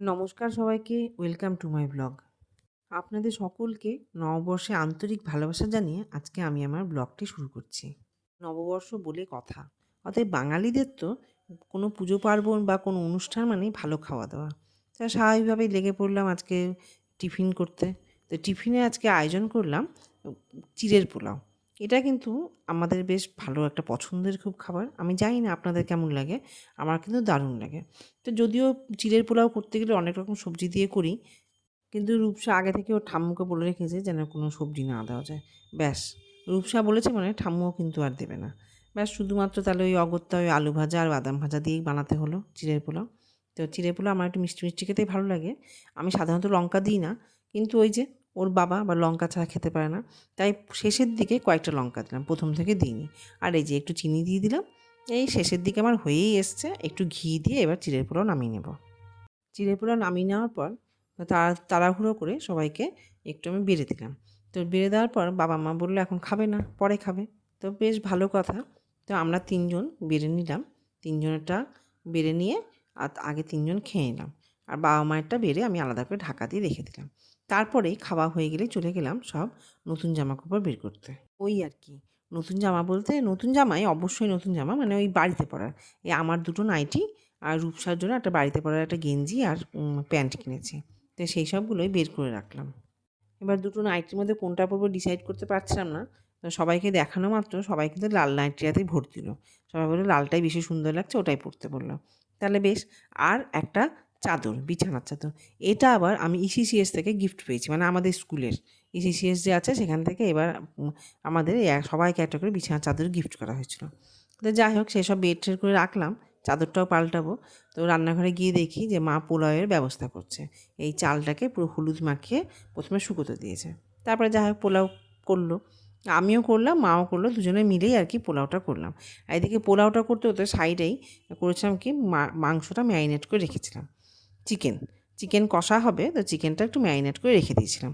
নমস্কার সবাইকে, welcome to my blog. আপনাদের সকলকে নববর্ষে আন্তরিক ভালোবাসা জানিয়ে আজকে আমি আমার ব্লগটি শুরু করছি। নববর্ষ বলে কথা। অতএব বাঙালিদের তো কোনো পুজো পার্বণ বা কোনো অনুষ্ঠান মানেই ভালো খাওয়া দাওয়া। তা স্বাভাবিকভাবেই লেগে পড়লাম আজকে টিফিন করতে। তো টিফিনে আজকে আয়োজন করলাম, চিড়ের পোলাও। এটা কিন্তু আমাদের বেশ ভালো একটা পছন্দের খুব খাবার। আমি জানি না আপনাদের কেমন লাগে, আমার কিন্তু দারুণ লাগে। তো যদিও চিলের পোলাও করতে গেলে অনেক রকম সবজি দিয়ে করি, কিন্তু রূপসা আগে থেকে ওর ঠাম্মুকে বলে রেখেছে যেন কোনো সবজি না দেওয়া যায়। ব্যাস, রূপসা বলেছে মানে ঠাম্মুও কিন্তু আর দেবে না। ব্যাস, শুধুমাত্র তাহলে ওই অগত্যা, ওই আলু ভাজা আর বাদাম ভাজা দিয়েই বানাতে হলো চিড়ের পোলাও। তো চিড়ের পোলাও আমার একটু মিষ্টি মিষ্টি খেতেই ভালো লাগে। আমি সাধারণত লঙ্কা দিই না, কিন্তু ওই যে ওর বাবা বা লঙ্কা ছাড়া খেতে পারে না। তাই শেষের দিকে কয়েকটা লঙ্কা দিলাম, প্রথম থেকে দিইনি। আর এই যে একটু চিনি দিয়ে দিলাম, এই শেষের দিকে আমার হয়েই এসছে। একটু ঘি দিয়ে এবার চিড়ের পোলাও নামিয়ে নেব। চিড়ের পোলাও নামিয়ে নেওয়ার পর তাড়া তাড়াহুড়ো করে সবাইকে একটু আমি বেড়ে দিলাম। তো বেড়ে দেওয়ার পর বাবা মা বলল, এখন খাবে না, পরে খাবে। তো বেশ ভালো কথা। তো আমরা তিনজন বেড়ে নিলাম। তিনজনেরটা বেড়ে নিয়ে আর আগে তিনজন খেয়ে নিলাম। আর বাবা মায়েরটা বেড়ে আমি আলাদা করে ঢাকা দিয়ে রেখে দিলাম। তারপরেই খাওয়া হয়ে গেলে চলে গেলাম সব নতুন জামা কাপড় বের করতে। ওই আর কি। নতুন জামা বলতে নতুন জামাই, অবশ্যই নতুন জামা মানে ওই বাড়িতে পরার। এই আমার দুটো নাইটি আর রূপসার জন্য একটা বাড়িতে পরার একটা গেঞ্জি আর প্যান্ট কিনেছি। তো সেই সবগুলোই বের করে রাখলাম। এবার দুটো নাইটির মধ্যে কোনটা পরবো ডিসাইড করতে পারছিলাম না। সবাইকে দেখানো মাত্র, সবাই কিন্তু লাল নাইটিটাতেই ভোট দিল। সবাই বলল, লালটাই বেশি সুন্দর লাগছে, ওটাই পরতে বলল। তাহলে বেশ, আর একটা চাদর, বিছানার চাদর। এটা আবার আমি ইসিসিএস থেকে গিফট পেয়েছি মানে আমাদের স্কুলের। ইসিসিএস যে আছে সেখান থেকে এবার আমাদের সবাইকে একটা করে বিছানার চাদর গিফট করা হয়েছিল। তো যাই হোক, সেসব বেড করে রাখলাম, চাদরটাও পাল্টাবো। তো রান্নাঘরে গিয়ে দেখি যে মা পোলাওয়ের ব্যবস্থা করছে। এই চালটাকে পুরো হলুদ মাখিয়ে প্রথমে শুকোতে দিয়েছে। তারপরে যাই হোক, পোলাও করল। আমিও করলাম, মাও করল, দুজনে মিলেই আর কি পোলাওটা করলাম। এদিকে পোলাওটা করতে হতে সাইডেই করেছিলাম কি মাংসটা ম্যারিনেট করে রেখেছিলাম। চিকেন চিকেন কষা হবে, তো চিকেনটা একটু ম্যারিনেট করে রেখে দিয়েছিলাম।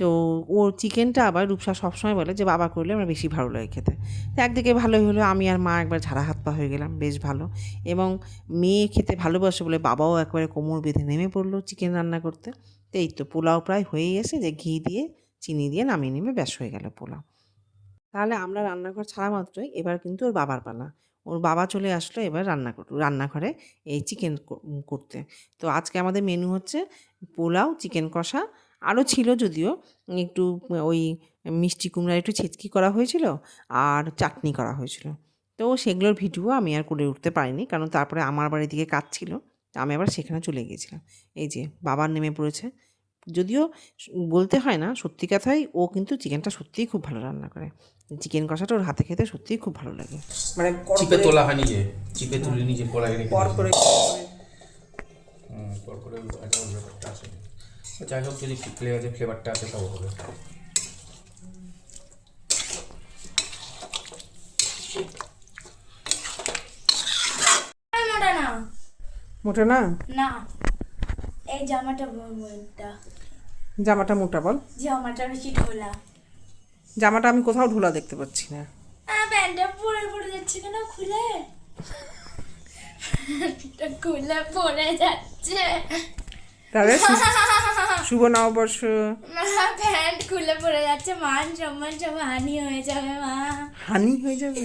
তো ও চিকেনটা আবার রূপসা সবসময় বলে যে, বাবা করলে আমার বেশি ভালো লাগে খেতে। তো একদিকে ভালোই হলো, আমি আর মা একবার ঝাড়া হাত পা হয়ে গেলাম, বেশ ভালো। এবং মেয়ে খেতে ভালোবাসে বলে বাবাও একবারে কোমর বেঁধে নেমে পড়ল চিকেন রান্না করতে। তো এই তো পোলাও প্রায় হয়েই এসে যে, ঘি দিয়ে, চিনি দিয়ে নামিয়ে নেমে ব্যাস হয়ে গেল পোলাও। তাহলে আমরা রান্নাঘর ছাড়া মাত্রই এবার কিন্তু ওর বাবার পালা। ওর বাবা চলে আসলো এবার রান্না রান্নাঘরে এই চিকেন করতে। তো আজকে আমাদের মেনু হচ্ছে পোলাও, চিকেন কষা, আরও ছিল যদিও একটু ওই মিষ্টি কুমড়া একটু ছেচকি করা হয়েছিল আর চাটনি করা হয়েছিল। তো সেগুলোর ভিডিও আমি আর করে উঠতে পারিনি কারণ তারপরে আমার বাড়ির দিকে কাজ ছিল আমি আবার সেখানে চলে গিয়েছিলাম। এই যে বাবার নেমে পড়েছে। যদিও বলতে হয় না সত্যি কথাই ও কিন্তু চিকেনটা সত্যিই খুব ভালো রান্না করে। চিকেন কষাটা ওর হাতে খেতে সত্যিই খুব ভালো লাগে। মানে চিপে তোলা হয় নিজে চিপে তুলে নিজে কলাই রেখে পর। করে পর করে ব্যাপারটা যাই হোক যদি ফ্লেভার ফ্লেভারটা আছে তাও হবে। মোটা না? না। এই জামাটা এটা জামাটা মোটা বল। জামাটা বেশি ঢোলা। জামাটা আমি কোথাও ঢোলা দেখতে পাচ্ছি না। প্যান্টটা পরে পড়ে যাচ্ছে কেন? খুলে। খুলে পড়ে যাচ্ছে। তাহলে শুভ নববর্ষ। প্যান্ট খুলে পড়ে যাচ্ছে। মান সম্মান সব হানি হয়ে যাবে মা। হানি হয়ে যাবে?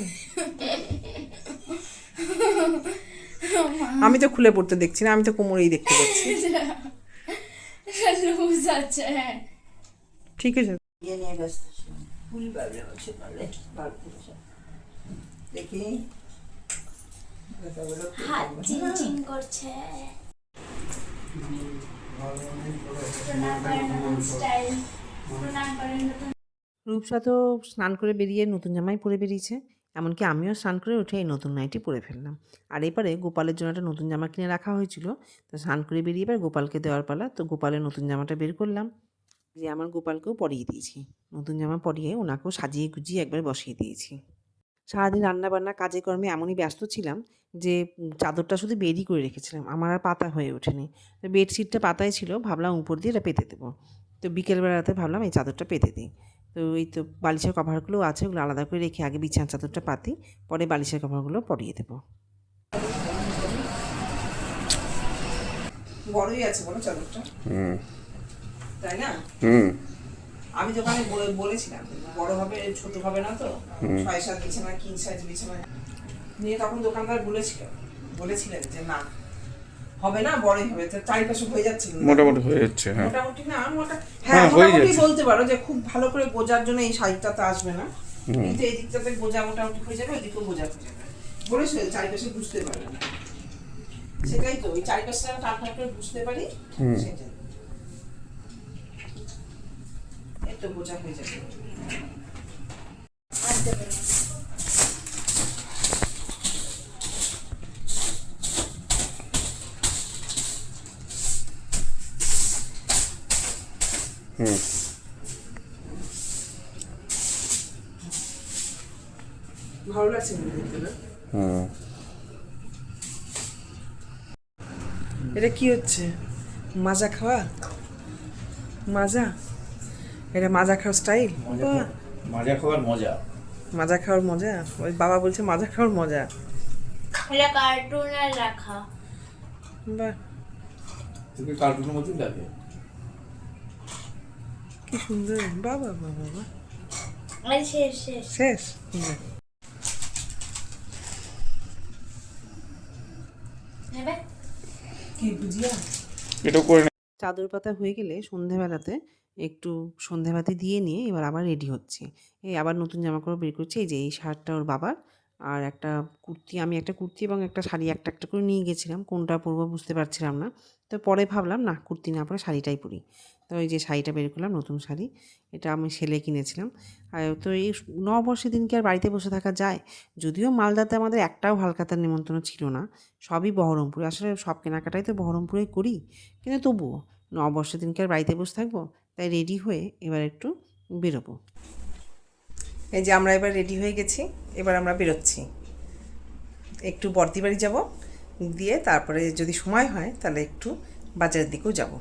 আমি তো খুলে পড়তে দেখছি না, আমি তো কোমরেই দেখতে পাচ্ছি। ঠিক আছে। রূপসা তো স্নান করে বেরিয়ে নতুন জামাই পরে বেরিয়েছে। এমনকি আমিও স্নান করে উঠে এই নতুন নাইটি পরে ফেললাম। আর এবারে গোপালের জন্য একটা নতুন জামা কিনে রাখা হয়েছিল। তো স্নান করে বেরিয়ে এবার গোপালকে দেওয়ার পালা। তো গোপালের নতুন জামাটা বের করলাম। যে আমার গোপালকেও পরিয়ে দিয়েছি। নতুন জামা পরিয়ে ওনাকেও সাজিয়ে গুজিয়ে একবার বসিয়ে দিয়েছি। সারাদিন রান্নাবান্না, কাজে কর্মে এমনই ব্যস্ত ছিলাম যে চাদরটা শুধু বেরই করে রেখেছিলাম। আমার আর পাতা হয়ে ওঠেনি। তো বেডশিটটা পাতায় ছিল। ভাবলাম উপর দিয়ে এটা পেতে দেবো। তো বিকেলবেলাতে ভাবলাম এই চাদরটা পেতে দিই। তো এই তো বালিশের কভারগুলো আছে ওগুলো আলাদা করে রেখে আগে বিছানার চাদরটা পাতি পরে বালিশের কভারগুলো পরিয়ে দেবো। বড়ই আছে বলো চাদরটা। হুম। তাই না? হুম। আমি বলে- বলেছিলাম বড় হবে ছোট হবে না তো? ছয় সাত বিছানা কিং সাইজ বিছানা। নিয়ে তখন দোকানদার বলেছিল বলেছিলেন যে না। হবে না বড়ই হবে। চারিপাশে হয়ে যাচ্ছে মোটামুটি হয়ে যাচ্ছে হ্যাঁ। মোটামুটি না হ্যাঁ, হ্যাঁ মোটামুটি বলতে পারো যে খুব ভালো করে গোজার জন্য এই সাইজটা তো আসবে না। কিন্তু এই দিকটাতে গোজা মোটামুটি হয়ে যাবে ওইদিকেও গোজা হয়ে যাবে। বলেছিল চারিপাশে বুঝতে পারবে না। সেটাই তো ওই চারিপাশটা টাক টাক করে বুঝতে পারি সেটাই। এই তো গোজা হয়ে যাবে। এটা কি হচ্ছে? মাজা খাওয়া? মাজা? এটা মাজা খাওয়ার স্টাইল? মজা খাওয়ার মজা। মাজা খাওয়ার মজা? ওই বাবা বলছে মাজা খাওয়ার মজা। এটা কার্টুনের রাখা। বাহ। তোকে কার্টুনের মতোই লাগে। কি সুন্দর। বাবা বাবা বাবা শেষ শেষ। শেষ নেবে কি বুঝিয়া? এটাও করে চাদর পাতা হয়ে গেলে সন্ধেবেলাতে একটু সন্ধেবাতি দিয়ে নিয়ে এবার আবার রেডি হচ্ছে। এই আবার নতুন জামা কাপড় বের করছে। এই যে এই শার্টটা ওর বাবার। আর একটা কুর্তি আমি একটা কুর্তি এবং একটা শাড়ি একটা একটা করে নিয়ে গেছিলাম। কোনটা পরবো বুঝতে পারছিলাম না। তো পরে ভাবলাম না কুর্তি না পরে শাড়িটাই পরি। তো ওই যে শাড়িটা বের করলাম, নতুন শাড়ি। এটা আমি সেলে কিনেছিলাম। আর তো এই নববর্ষের দিনকে আর বাড়িতে বসে থাকা যায়? যদিও মালদাতে আমাদের একটাও হালকাতার নিমন্ত্রণ ছিল না। সবই বহরমপুরে। আসলে সব কেনাকাটাই তো বহরমপুরেই করি। কিন্তু তবুও নববর্ষের দিনকে আর বাড়িতে বসে থাকব? তাই রেডি হয়ে এবার একটু বেরোবো। এই যে আমরা এবার রেডি হয়ে গেছি। এবার আমরা বেরোচ্ছি। একটু বর্দি বাড়ি যাব। দিয়ে তারপরে যদি সময় হয় তাহলে একটু বাজারের দিকেও যাব।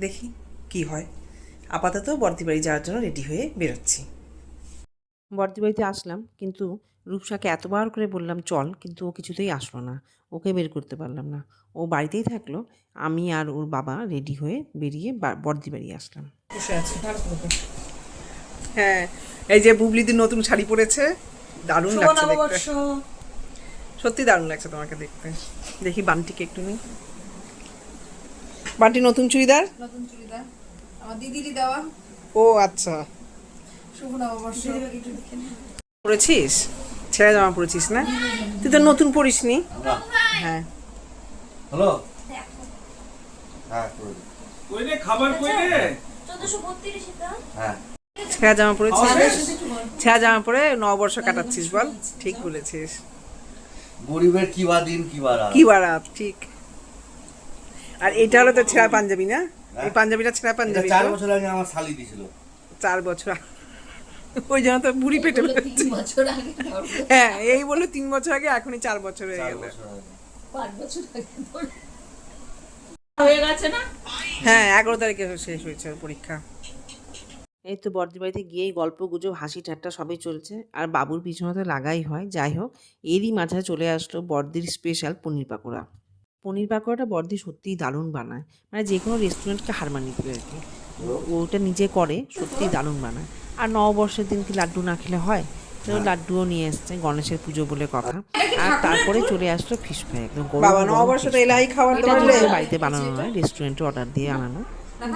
দেখি। কি হয়? আপাতত বর্দি বাড়ি যাওয়ার জন্য রেডি হয়ে বেরোচ্ছি। বর্দি বাড়িতে আসলাম কিন্তু রূপসাকে এতবার করে বললাম চল। কিন্তু ও কিছুতেই আসলো না। ওকে বের করতে পারলাম না। ও বাড়িতেই থাকল। আমি আর ওর বাবা রেডি হয়ে বেরিয়ে বা- বর্দি বাড়ি আসলাম হ্যাঁ এই যে বুবলিদি নতুন শাড়ি পরেছে দারুণ লাগছে দেখতে। সত্যি দারুণ লাগছে তোমাকে দেখতে। দেখি বান্টিকে একটু নিই বান্টি নতুন চুড়িদার? নতুন চুড়িদার। দিদিরই দেওয়া। ও আচ্ছা। শুভ নববর্ষ পরেছিস ছেঁড়া জামা পরেছিস না? তুই তো নতুন পরিস নি। হ্যাঁ। হ্যালো? হ্যাঁ এটা। হ্যাঁ। ছেঁড়া জামা পরেছিস ছেঁড়া জামা পরে নববর্ষ কাটাচ্ছিস বল। ঠিক বলেছিস। গরিবের কি বা দিন কি বা রাত? কি বারাত ঠিক। আর এটা হলো তো ছেঁড়া পাঞ্জাবি না? এই পাঞ্জাবিটা ছেঁড়া পাঞ্জাবি চার বছর আগে আমার শালি দিছিল। চার বছর ওই জন্য তো বুড়ি পেটে বেরোচ্ছে। বছর আগে হ্যাঁ এই বলে তিন বছর আগে এখনই চার বছর হয়ে গেল। পাঁচ বছর আগে হয়ে গেছে না? হ্যাঁ এগারো তারিখে শেষ হয়েছে পরীক্ষা। এই তো বর্দি বাড়িতে গিয়েই গল্প গুজব হাসি ঠাট্টা সবই চলছে। আর বাবুর পিছনে তো লাগাই হয়। যাই হোক এরই মাঝে চলে আসলো বর্দির স্পেশাল পনির পাকোড়া। পনির পাকোড়াটা বর্দি সত্যিই দারুণ বানায়। মানে যে কোনো রেস্টুরেন্টকে হার মানিয়ে দেবে আর কি। ওটা নিজে করে সত্যিই দারুণ বানায়। আর নববর্ষের দিন কি লাড্ডু না খেলে হয়? তো লাড্ডুও নিয়ে এসছে গণেশের পুজো বলে কথা। আর তারপরে চলে আসলো ফিশ ফ্রাই একদম বাবা নববর্ষটা এলাই খাওয়ার। বাড়িতে বানানো নয় রেস্টুরেন্টে অর্ডার দিয়ে আনানো।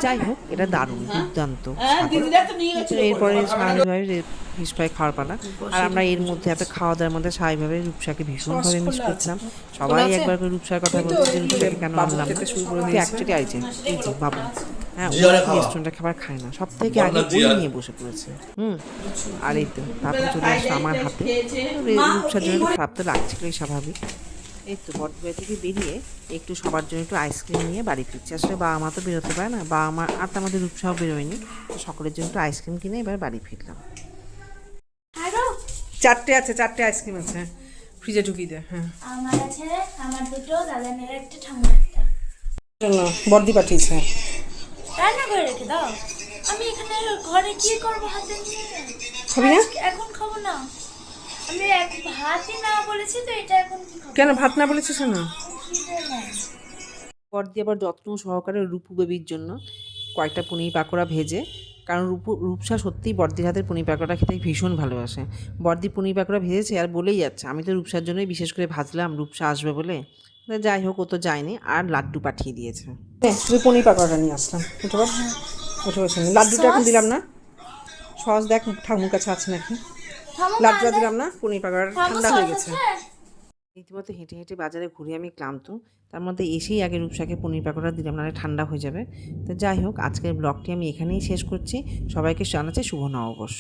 যাই হোক এটা দারুণ দুর্দান্ত। হ্যাঁ দিদিরা তো নিয়ে তো এরপরে স্বাভাবিকভাবে ফিশ খাওয়ার পালা আর আমরা এর মধ্যে এত খাওয়া দাওয়ার মধ্যে স্বাভাবিকভাবে রূপসাকে ভীষণভাবে মিস করছিলাম। সবাই একবার করে রূপসার কথা বলছে রূপসাকে কেন আনলাম। না অ্যাকচুয়ালি আইছে। বাবু। হ্যাঁ ও খাওয়া। খাবার খায় না। সব থেকে আগে ওই নিয়ে বসে পড়েছে। হুম। আর এই তো তারপর চলে আসলো আমার হাতে। রূপসার জন্য খারাপ তো লাগছিলই স্বাভাবিক। এই তো বটবাড়ি থেকে বেরিয়ে একটু সবার জন্য একটু আইসক্রিম নিয়ে বাড়ি ফিরছি। আসলে বাবা মা তো বেরোতে পারে না বাবা মা আর তো আমাদের রূপসাও বেরোয়নি তো সকলের জন্য একটু আইসক্রিম কিনে এবার বাড়ি ফিরলাম। চারটে আছে চারটে আইসক্রিম আছে ফ্রিজে ঢুকিয়ে দে হ্যাঁ। আমার আছে আমার দুটো একটা ঠাম্মার একটা। জন্য বর্দি পাঠিয়েছে। রান্না করে রেখে দাও? আমি এখানে ঘরে কি করব হাতে নিয়ে? খাবি না? এখন খাব না। আমি ভাতই না বলেছি তো এটা এখন কি কেন ভাত না বলেছিস না নেই। বর্দি আবার যত্ন সহকারে রূপু বেবির জন্য কয়েকটা পনির পাকোড়া ভেজে কারণ রূপু রূপসা সত্যিই বর্দির হাতের পনির পাকোড়া খেতে ভীষণ ভালোবাসে। বর্দি পনির পাকোড়া ভেজেছে আর বলেই যাচ্ছে আমি তো রূপসার জন্যই বিশেষ করে ভাজলাম রূপসা আসবে বলে। যাই হোক ও তো যায়নি আর লাড্ডু পাঠিয়ে দিয়েছে। তুই পনির পাকোড়াটা নিয়ে আসলাম উঠে বল উঠে বসে লাড্ডুটা এখন দিলাম না। সস দেখ ঠাকুর কাছে আছে নাকি। লাড্ডুটা দিলাম না পনির পাকোড়াটা ঠান্ডা হয়ে গেছে। রীতিমতো হেঁটে হেঁটে বাজারে ঘুরে আমি ক্লান্ত তার মধ্যে এসেই আগে রূপসাকে পনির পাকোড়া দিলাম নাহলে ঠান্ডা হয়ে যাবে। তো যাই হোক আজকের ব্লগটি আমি এখানেই শেষ করছি। সবাইকে জানাচ্ছি শুভ নববর্ষ।